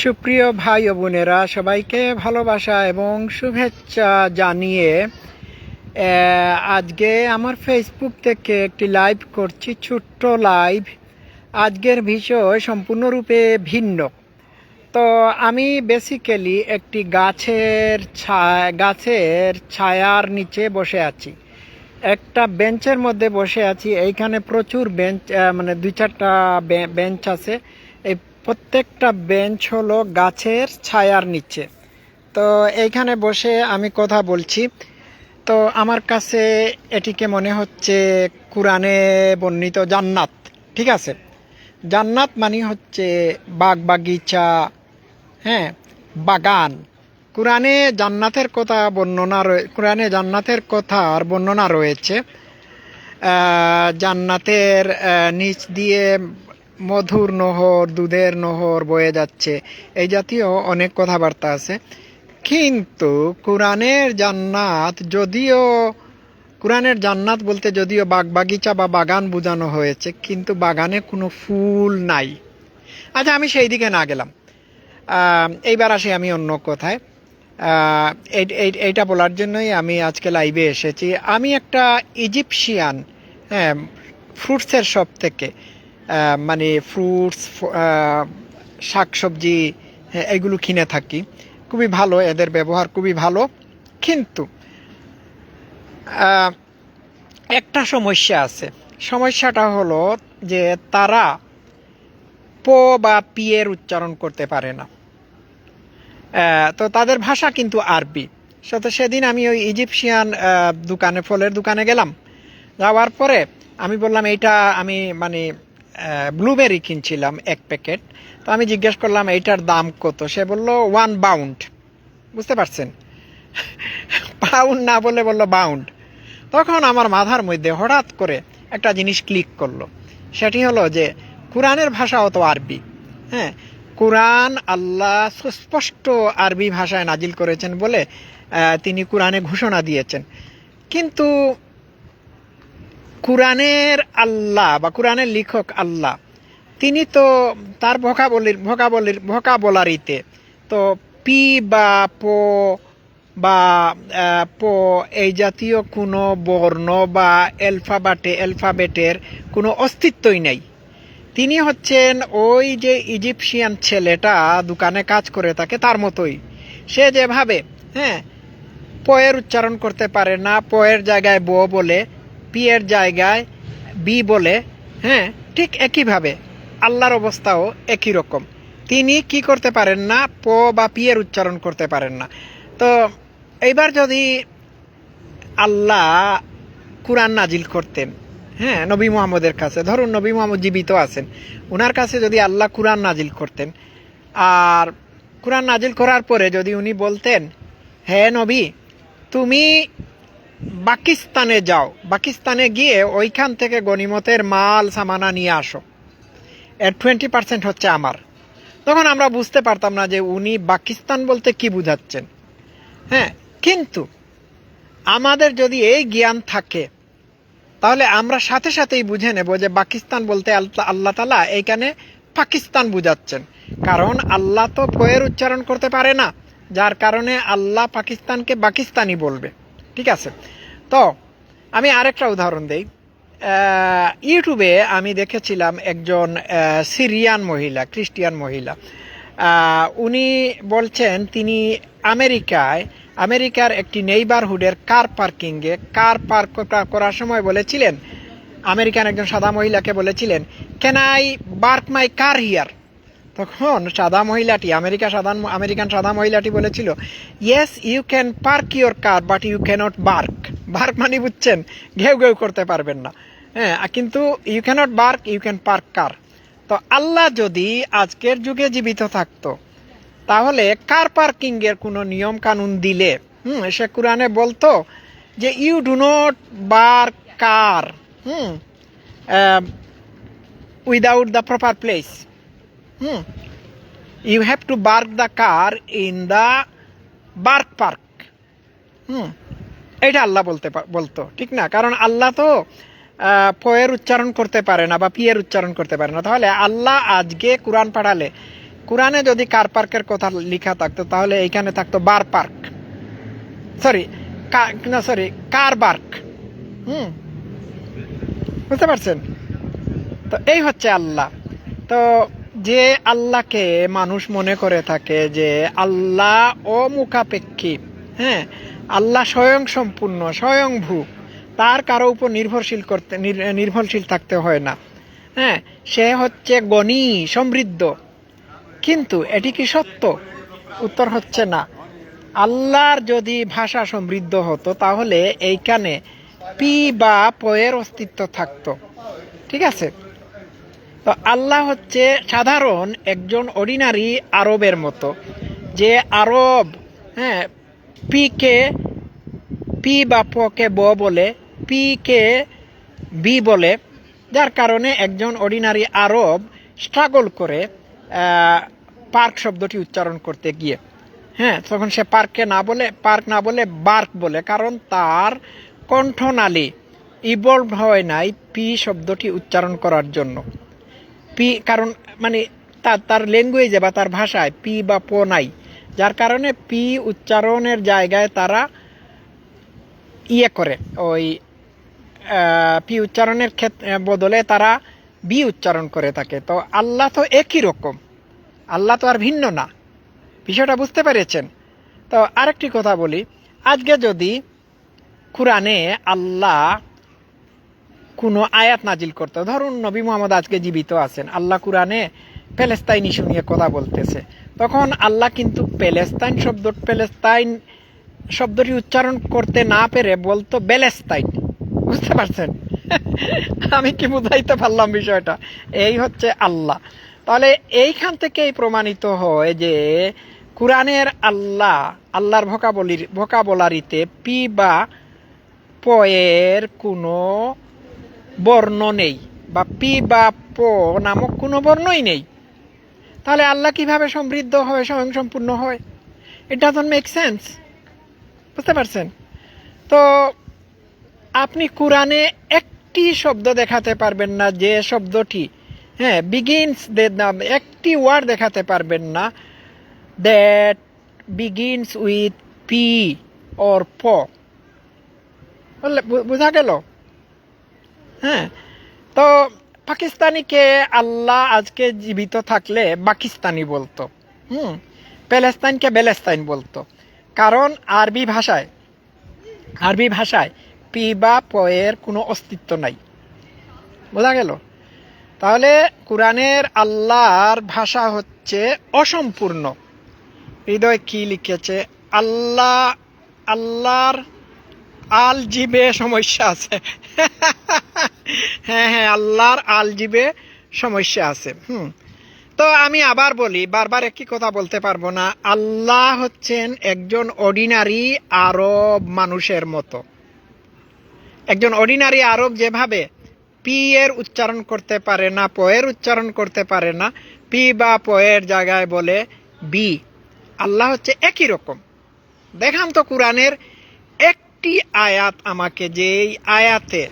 সুপ্রিয় ভাই ও বোনেরা, সবাইকে ভালোবাসা এবং শুভেচ্ছা জানিয়ে আজকে আমার ফেসবুক থেকে একটি লাইভ করছি, ছোট্ট লাইভ আজকের বিষয় সম্পূর্ণরূপে ভিন্ন। তো আমি বেসিক্যালি একটি গাছের ছায়া গাছের ছায়ার নিচে বসে আছি। একটা বেঞ্চের মধ্যে বসে আছি। এইখানে প্রচুর বেঞ্চ মানে দুই চারটা বেঞ্চ আছে। প্রত্যেকটা বেঞ্চ হলো গাছের ছায়ার নিচে। তো এইখানে বসে আমি কথা বলছি। তো আমার কাছে এটিকে মনে হচ্ছে কোরআনে বর্ণিত জান্নাত, ঠিক আছে? জান্নাত মানে হচ্ছে বাগ বাগিচা হ্যাঁ বাগান। কোরআনে জান্নাতের কথা বর্ণনা রয়ে, কোরআনে জান্নাতের কথার বর্ণনা রয়েছে। জান্নাতের নিচ দিয়ে মধুর নহর, দুধের নহর বয়ে যাচ্ছে। এই জাতীয় অনেক কথাবার্তা আছে। কিন্তু কোরআনের জান্নাত যদিও, কোরআনের জান্নাত বলতে যদিও বাগ বাগিচা বা বাগান বোঝানো হয়েছে, কিন্তু বাগানে কোনো ফুল নাই। আচ্ছা আমি সেই দিকে না গেলাম। এইবার আসি আমি অন্য কথায়। এই- এই- এইটা বলার জন্যই আমি আজকে লাইভে এসেছি। আমি একটা ইজিপশিয়ান হ্যাঁ ফ্রুটসের শপ থেকে মানে ফ্রুটস শাকসবজি হ্যাঁ, এগুলো কিনে থাকি। খুবই ভালো এদের ব্যবহার খুবই ভালো। কিন্তু একটা সমস্যা আছে। সমস্যাটা হলো যে তারা প বা পি এর উচ্চারণ করতে পারে না। তো তাদের ভাষা কিন্তু আরবি। সো তো সেদিন আমি ওই ইজিপশিয়ান দোকানে ফলের দোকানে গেলাম। যাওয়ার পরে আমি বললাম এইটা আমি মানে ব্লুবেরি কিনছিলাম এক প্যাকেট তো আমি জিজ্ঞেস করলাম, এইটার দাম কত? সে বলল ওয়ান বাউন্ড বুঝতে পারছেন? পাউন্ড না বলে বলল বাউন্ড তখন আমার মাথার মধ্যে হঠাৎ করে একটা জিনিস ক্লিক করল। সেটি হলো যে, কোরআনের ভাষা অত আরবি। হ্যাঁ কোরআন আল্লাহ সুস্পষ্ট আরবি ভাষায় নাজিল করেছেন বলে তিনি কোরআনে ঘোষণা দিয়েছেন। কিন্তু কোরআনের আল্লাহ বা কোরআনের লেখক আল্লাহ, তিনি তো তার ভোকাবলির ভোকাবলির, ভোকাবলারিতে তো পি বা পো বা প এই জাতীয় কোনো বর্ণ বা অ্যালফাবাটে, অ্যালফাবেটের কোনো অস্তিত্বই নেই। তিনি হচ্ছেন ওই যে ইজিপশিয়ান ছেলেটা দোকানে কাজ করে থাকে তার মতোই। সে যেভাবে হ্যাঁ পয়ের উচ্চারণ করতে পারে না, পয়ের জায়গায় ব বলে পি এর জায়গায় বি বলে হ্যাঁ ঠিক একইভাবে আল্লাহর অবস্থাও একই রকম। তিনি কি করতে পারেন না? প বা পি এর উচ্চারণ করতে পারেন না। তো এইবার যদি আল্লাহ কোরআন নাজিল করতেন হ্যাঁ নবী মোহাম্মদের কাছে, ধরুন নবী মোহাম্মদ জীবিত আছেন ওনার কাছে যদি আল্লাহ কোরআন নাজিল করতেন, আর কোরআন নাজিল করার পরে যদি উনি বলতেন হ্যাঁ নবী, তুমি পাকিস্তানে যাও। পাকিস্তানে গিয়ে ওইখান থেকে গনিমতের মাল, সামানা নিয়ে আসো। এর টোয়েন্টি পার্সেন্ট হচ্ছে আমার। তখন আমরা বুঝতে পারতাম না যে উনি পাকিস্তান বলতে কি বুঝাচ্ছেন। হ্যাঁ কিন্তু আমাদের যদি এই জ্ঞান থাকে, তাহলে আমরা সাথে সাথেই বুঝে নেব যে পাকিস্তান বলতে আল্লাহ তালা এইখানে পাকিস্তান বুঝাচ্ছেন। কারণ আল্লাহ তো পয়ের উচ্চারণ করতে পারে না, যার কারণে আল্লাহ পাকিস্তানকে পাকিস্তানি বলবে। ঠিক আছে? তো, আমি আরেকটা উদাহরণ দেই। ইউটিউবে আমি দেখেছিলাম একজন সিরিয়ান মহিলা, খ্রিস্টিয়ান মহিলা। উনি বলছেন, তিনি আমেরিকায়, আমেরিকার একটি নেইবারহুডের কার পার্কিংয়ে, কার পার্ক করার সময় বলেছিলেন, আমেরিকান একজন সাদা মহিলাকে বলেছিলেন can I bark my car here তখন সাদা মহিলাটি, আমেরিকা সাদা আমেরিকান সাদা মহিলাটি বলেছিল yes you can park your car but you can't bark bark মানে বুঝছেন, ঘেউ ঘেউ করতে পারবেন না। হ্যাঁ কিন্তু you can't bark you can park car তো আল্লাহ যদি আজকের যুগে জীবিত থাকতো, তাহলে কার পার্কিং এর কোনো নিয়ম কানুন দিলে, হুম, সে কোরআনে বলতো যে you do not bar car hmm without the proper place hmm you have to bark the car in the bark park hmm এটা আল্লাহ বলতে বলতো, ঠিক না? কারণ আল্লাহ তো পয়ের উচ্চারণ করতে পারে না বা পিয়ের উচ্চারণ করতে পারে না। তাহলে আল্লাহ আজকে কোরআন পাঠালে, কোরআনে যদি কার পার্কের কথা লেখা থাকতো, তাহলে এইখানে থাকতো বার পার্ক সরি না সরি কার পার্ক হুম বুঝতে পারছেন? তো এই হচ্ছে আল্লাহ। তো যে আল্লাহকে মানুষ মনে করে থাকে যে আল্লাহ অমুখাপেক্ষী হ্যাঁ? আল্লাহ স্বয়ং সম্পূর্ণ স্বয়ংভূ তার কারও উপর নির্ভরশীল করতে, নির- নির্ভরশীল থাকতে হয় না হ্যাঁ? সে হচ্ছে গণী, সমৃদ্ধ। কিন্তু এটি কি সত্য? উত্তর হচ্ছে না। আল্লাহর যদি ভাষা সমৃদ্ধ হতো, তাহলে এইখানে পি বা পয়ের অস্তিত্ব থাকতো। ঠিক আছে? তো আল্লাহ হচ্ছে সাধারণ একজন অর্ডিনারি আরবের মতো। যে আরব হ্যাঁ পি কে, পি বা পকে ব বলে, পি কে বি বলে, যার কারণে একজন অর্ডিনারি আরব স্ট্রাগল করে পার্ক শব্দটি উচ্চারণ করতে গিয়ে। হ্যাঁ তখন সে পার্কে না বলে, পার্ক না বলে বার্ক বলে, কারণ তার কণ্ঠনালী ইভলভ হয় নাই পি শব্দটি উচ্চারণ করার জন্য। পি, কারণ মানে তার তার ল্যাঙ্গুয়েজে বা তার ভাষায় পি বা প নাই। যার কারণে পি উচ্চারণের জায়গায় তারা ইয়ে করে। ওই পি উচ্চারণের ক্ষেত্রে বদলে তারা বি উচ্চারণ করে থাকে। তো আল্লাহ তো একই রকম। আল্লাহ তো আর ভিন্ন না। বিষয়টা বুঝতে পেরেছেন? তো আরেকটি কথা বলি। আজকে যদি কোরআনে আল্লাহ কোনো আয়াত নাজিল করতে। ধরুন নবী মোহাম্মদ আজকে জীবিত আছেন। আল্লাহ কোরআনে প্যালেস্তাইন ইস্যু নিয়ে কথা বলতেছে। তখন আল্লাহ কিন্তু প্যালেস্তাইন শব্দ প্যালেস্তাইন শব্দটি উচ্চারণ করতে না পেরে বলতো ব্যালেস্তাইন বুঝতে পারছেন? আমি কি বুঝাইতে পারলাম বিষয়টা? এই হচ্ছে আল্লাহ। তাহলে এইখান থেকেই প্রমাণিত হয় যে কোরআনের আল্লাহ, আল্লাহর ভোকাবলির ভোকাবলারিতে পি বা পয়ের কোনো বর্ণ নেই, বা পি বা প নামক কোনো বর্ণই নেই। তাহলে আল্লাহ কীভাবে সমৃদ্ধ হয় স্বয়ং সম্পূর্ণ হয়? ইট ডাজন্ট মেক সেন্স বুঝতে পারছেন? তো আপনি কোরআনে একটি শব্দ দেখাতে পারবেন না যে শব্দটি হ্যাঁ বিগিনস একটি ওয়ার্ড দেখাতে পারবেন না that begins with P or প বোঝা গেল? হ্যাঁ তো পাকিস্তানিকে আল্লাহ আজকে জীবিত থাকলে পাকিস্তানি বলতো, হুম, প্যালেস্তাইনকে বেলেস্তাইন বলতো। কারণ আরবি ভাষায় আরবি ভাষায় পি বা পয়ের কোনো অস্তিত্ব নাই। বোঝা গেল? তাহলে কোরআনের আল্লাহর ভাষা হচ্ছে অসম্পূর্ণ। হৃদয় কি লিখেছে? আল্লাহ, আল্লাহর আল জিবে সমস্যা আছে। হ্যাঁ হ্যাঁ আল্লাহর আল জিবে সমস্যা আছে। হুম। তো আমি আবার বলি, বারবার একই কথা বলতে পারব না। আল্লাহ হচ্ছেন একজন অর্ডিনারি আরব মানুষের মতো। একজন অর্ডিনারি আরব যেভাবে পি এর উচ্চারণ করতে পারে না প এর উচ্চারণ করতে পারে না, পি বা প এর জায়গায় বলে বি। আল্লাহ হচ্ছে একই রকম। দেখান তো কোরআনের একটি আয়াত আমাকে যেই আয়াতে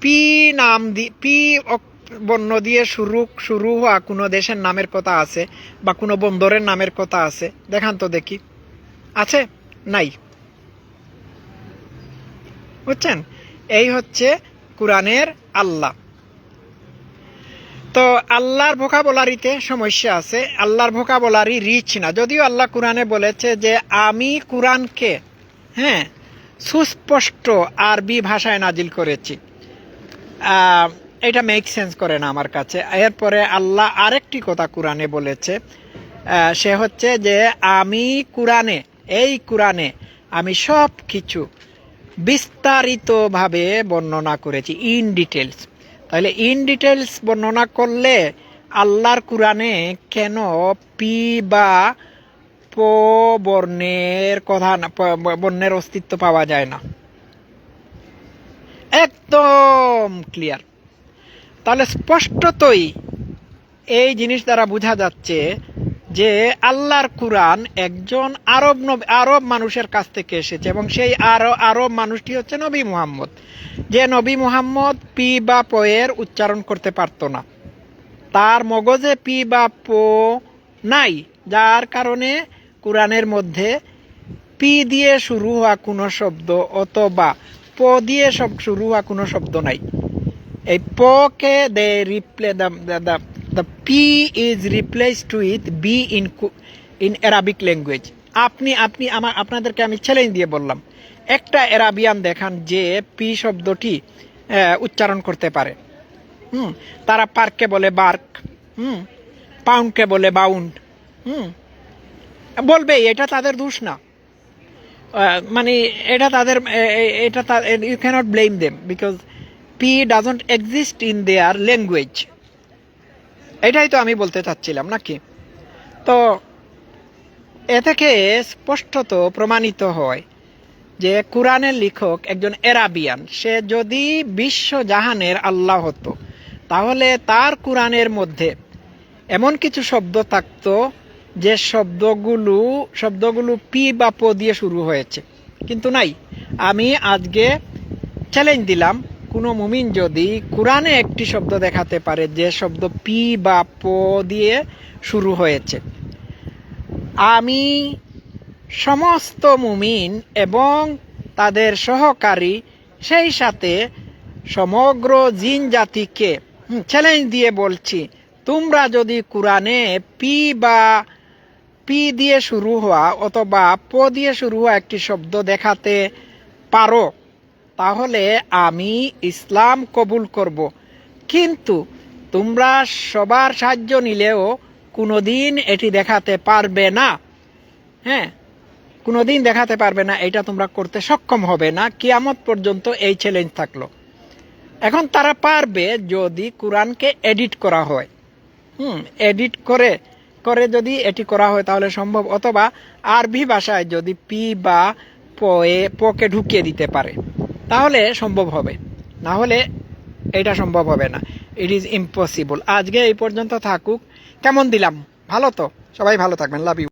পি নাম দি, পি বর্ণ দিয়ে শুরু শুরু হওয়া কোনো দেশের নামের কথা আছে বা কোনো বন্দরের নামের কথা আছে? দেখান তো দেখি। আছে? নাই। বুঝছেন? এই হচ্ছে কোরআনের আল্লাহ। তো আল্লাহর ভোকাবলারিতে সমস্যা আছে। আল্লাহর ভোকাবলারি রিচ না। যদিও আল্লাহ কোরআনে বলেছে যে আমি কোরআনকে হ্যাঁ সুস্পষ্ট আরবি ভাষায় নাজিল করেছি। এটা মেক সেন্স করে না আমার কাছে। এরপরে আল্লাহ আরেকটি কথা কোরআনে বলেছে। সে হচ্ছে যে, আমি কোরআনে, এই কোরআনে আমি সব কিছু বিস্তারিতভাবে বর্ণনা করেছি ইন ডিটেলস তাহলে ইন ডিটেলস বর্ণনা করলে আল্লাহর কোরআনে কেন পি বা বর্ণের কথা বর্ণের অস্তিত্ব পাওয়া যায় না। একদম ক্লিয়ার তাহলে স্পষ্টতই এই জিনিস দ্বারা বোঝা যাচ্ছে যে আল্লাহর কুরআন একজন আরব আরব মানুষের কাছ থেকে এসেছে এবং সেই আরব মানুষটি হচ্ছে নবী মুহাম্মদ। যে নবী মুহাম্মদ পি বা পয়ের উচ্চারণ করতে পারতো না। তার মগজে পি বা পো নাই, যার কারণে কোরআনের মধ্যে পি দিয়ে শুরু হওয়া কোনো শব্দ অথবা প দিয়ে সব শুরু হওয়া কোনো শব্দ নাই। এই প কে they replay the the the P is replace to with B in in Arabic language আপনি আপনি আমার, আপনাদেরকে আমি চ্যালেঞ্জ দিয়ে বললাম। একটা অ্যারাবিয়ান দেখান যে পি শব্দটি উচ্চারণ করতে পারে। হুম, তারা পার্ককে বলে বার্ক হুম পাউন্ডকে বলে বাউন্ড হুম বলবে, এটা তাদের দোষ না। মানে এটা তাদের এটা you can't blame them because P doesn't exist in their language এটাই তো আমি বলতে চাচ্ছিলাম, নাকি? তো এ থেকে স্পষ্টত প্রমাণিত হয় যে কোরআনের লেখক একজন এরাবিয়ান। সে যদি বিশ্ব জাহানের আল্লাহ হতো, তাহলে তার কোরআনের মধ্যে এমন কিছু শব্দ থাকতো যে শব্দগুলো শব্দগুলো পি বা প দিয়ে শুরু হয়েছে। কিন্তু নাই, আমি আজকে চ্যালেঞ্জ দিলাম, কোনো মুমিন যদি কোরআনে একটি শব্দ দেখাতে পারে যে শব্দ পি বা প দিয়ে শুরু হয়েছে। আমি সমস্ত মুমিন এবং তাদের সহকারী সেই সাথে সমগ্র জিন জাতিকে চ্যালেঞ্জ দিয়ে বলছি, তোমরা যদি কোরআনে পি বা পি দিয়ে শুরু হওয়া অথবা প দিয়ে শুরু হওয়া একটি শব্দ দেখাতে পারো, তাহলে আমি ইসলাম কবুল করব। কিন্তু তোমরা সবার সাহায্য নিলেও কোনোদিন এটি দেখাতে পারবে না। হ্যাঁ কোনোদিন দেখাতে পারবে না, এটা তোমরা করতে সক্ষম হবে না। কিয়ামত পর্যন্ত এই চ্যালেঞ্জ থাকল। এখন তারা পারবে যদি কোরআনকে এডিট করা হয়। হুম এডিট করে করে যদি এটি করা হয় তাহলে সম্ভব, অথবা আরবি ভাষায় যদি পি বা পয়ে, পকে ঢুকিয়ে দিতে পারে, তাহলে সম্ভব হবে। না হলে এটা সম্ভব হবে না। ইট ইজ ইম্পসিবল আজকে এই পর্যন্ত থাকুক। কেমন দিলাম? ভালো তো? সবাই ভালো থাকবেন। Love you